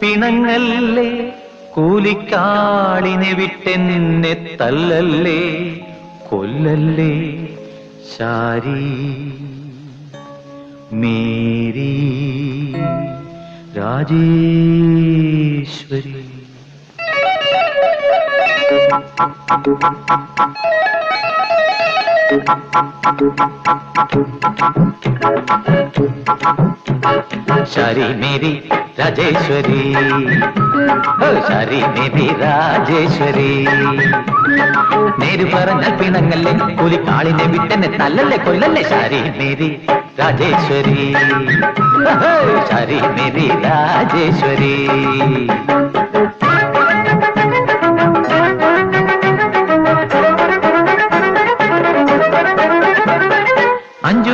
പിണങ്ങല്ലേ? കൂലിക്കാളിനെ വിട്ടെന്നെ തല്ലല്ലേ? കൊല്ലല്ലേ? ശാരി മേരി രാജേശ്വരി. ശാരി മേരി രാജേശ്വരി ഓ ശാരി മേരി രാജേശ്വരി നേര് പറഞ്ഞാൽ പിണങ്ങല്ലേ കൂലിക്കാളിനെ വിട്ടെന്നെ തല്ലല്ലേ കൊല്ലല്ലേ ശാരി മേരി രാജേശ്വരി ഓഹോ, ശാരി മേരി രാജേശ്വരി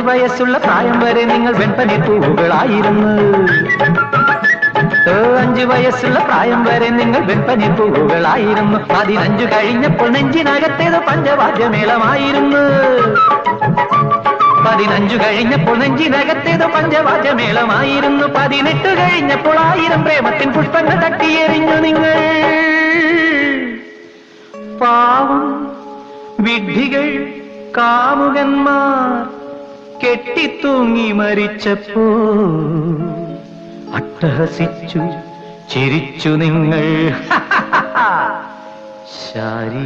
വയസ്സുള്ള പ്രായം വരെ നിങ്ങൾ വെൺപനി പൂവുകളായിരുന്നു. അഞ്ചു വയസ്സുള്ള പ്രായം വരെ നിങ്ങൾ വെൺപനി പൂവുകളായിരുന്നു. പതിനഞ്ചു കഴിഞ്ഞപ്പോൾ നെഞ്ചിനകത്തേത് പഞ്ചവാദ്യമേളമായിരുന്നു. പതിനഞ്ചു കഴിഞ്ഞപ്പോൾ നെഞ്ചിനകത്തേത് പഞ്ചവാദ്യമേളമായിരുന്നു. പതിനെട്ട് കഴിഞ്ഞപ്പോൾ ആയിരം പ്രേമത്തിൻ പുഷ്പങ്ങൾ തട്ടിയെറിഞ്ഞു നിങ്ങൾ. പാവം വിഡ്ഢികൾ കാമുകന്മാർ കെട്ടിത്തൂങ്ങി മരിച്ചപ്പോ അട്ടഹസിച്ചു ചിരിച്ചു നിങ്ങൾ. ശാരി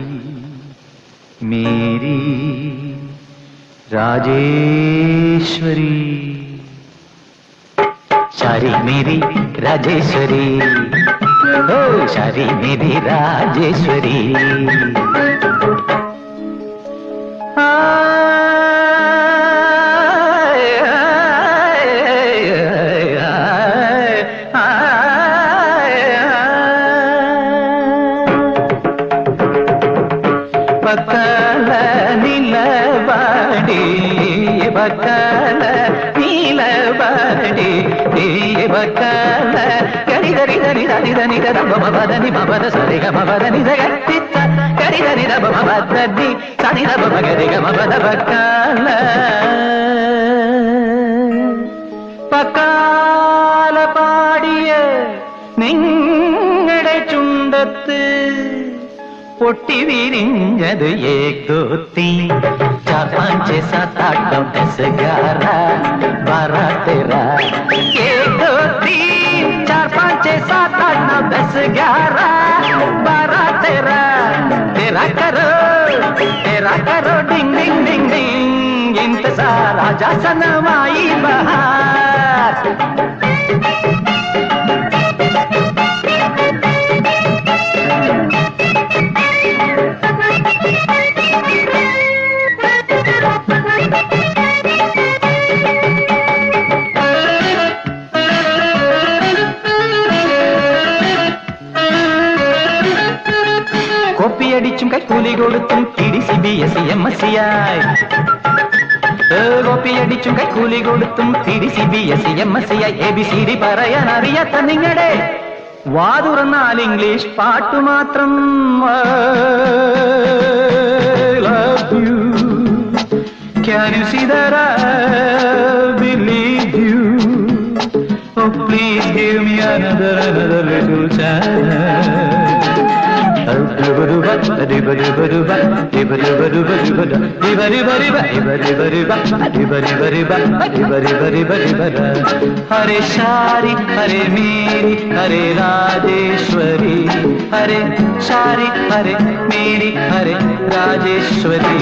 മേരി രാജേശ്വരി. ശാരി മേരി രാജേശ്വരി. ഓ ശാരി മേരി രാജേശ്വരി. പക്കല நிலவாடி வக்கால நீலவாடி நீய வக்கால. கடிதரி தனி தனி தனி தரம்ப மபதனி மபத சரிக மபதனி தகத்தித்த கடிதரி தப மபதனி சனிதப மகரிக மபத வக்கால. പൊട്ടി വിരിഞ്ഞത് ഏകോത്തി ചാപ്പാഞ്ച് സാത്താട്ടം ദസഗാര ബാരാ തെര ഏകോത്തി चार पाँच छः सात आठ नौ दस ग्यारह बारह तेरह तेरा करो तेरा करो डिंग डिंग डिंग डिंग इंतजार आजा सनमाई बहार കൊടുത്തും കിടി C B S M S C ആയി കോപ്പിയടിച്ചും കൈക്കൂലി കൊടുത്തും തിരി C B S M S C ആയി എ ബി സി ഡി പറയാൻ അറിയാത്ത നിങ്ങളുടെ വാതുറന്നാൽ ഇംഗ്ലീഷ് പാട്ട് മാത്രം? Oh, please give me another, another little chance. हरे सारी हरे मेरी हरे राजेश्वरी हरे सारी हरे मेरी हरे राजेश्वरी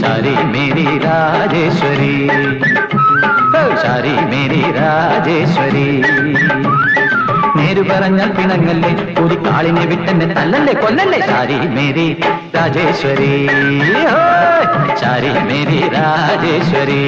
सारी मेरी राजेश्वरी सारी मेरी राजेश्वरी നേരു പറഞ്ഞാൽ പിണങ്ങല്ലേ? ഒരു കാളിനെ വിട്ടെന്നെ തല്ലല്ലേ കൊല്ലല്ലേ? ചാരി മേരി രാജേശ്വരി. ചാരി മേരി രാജേശ്വരി.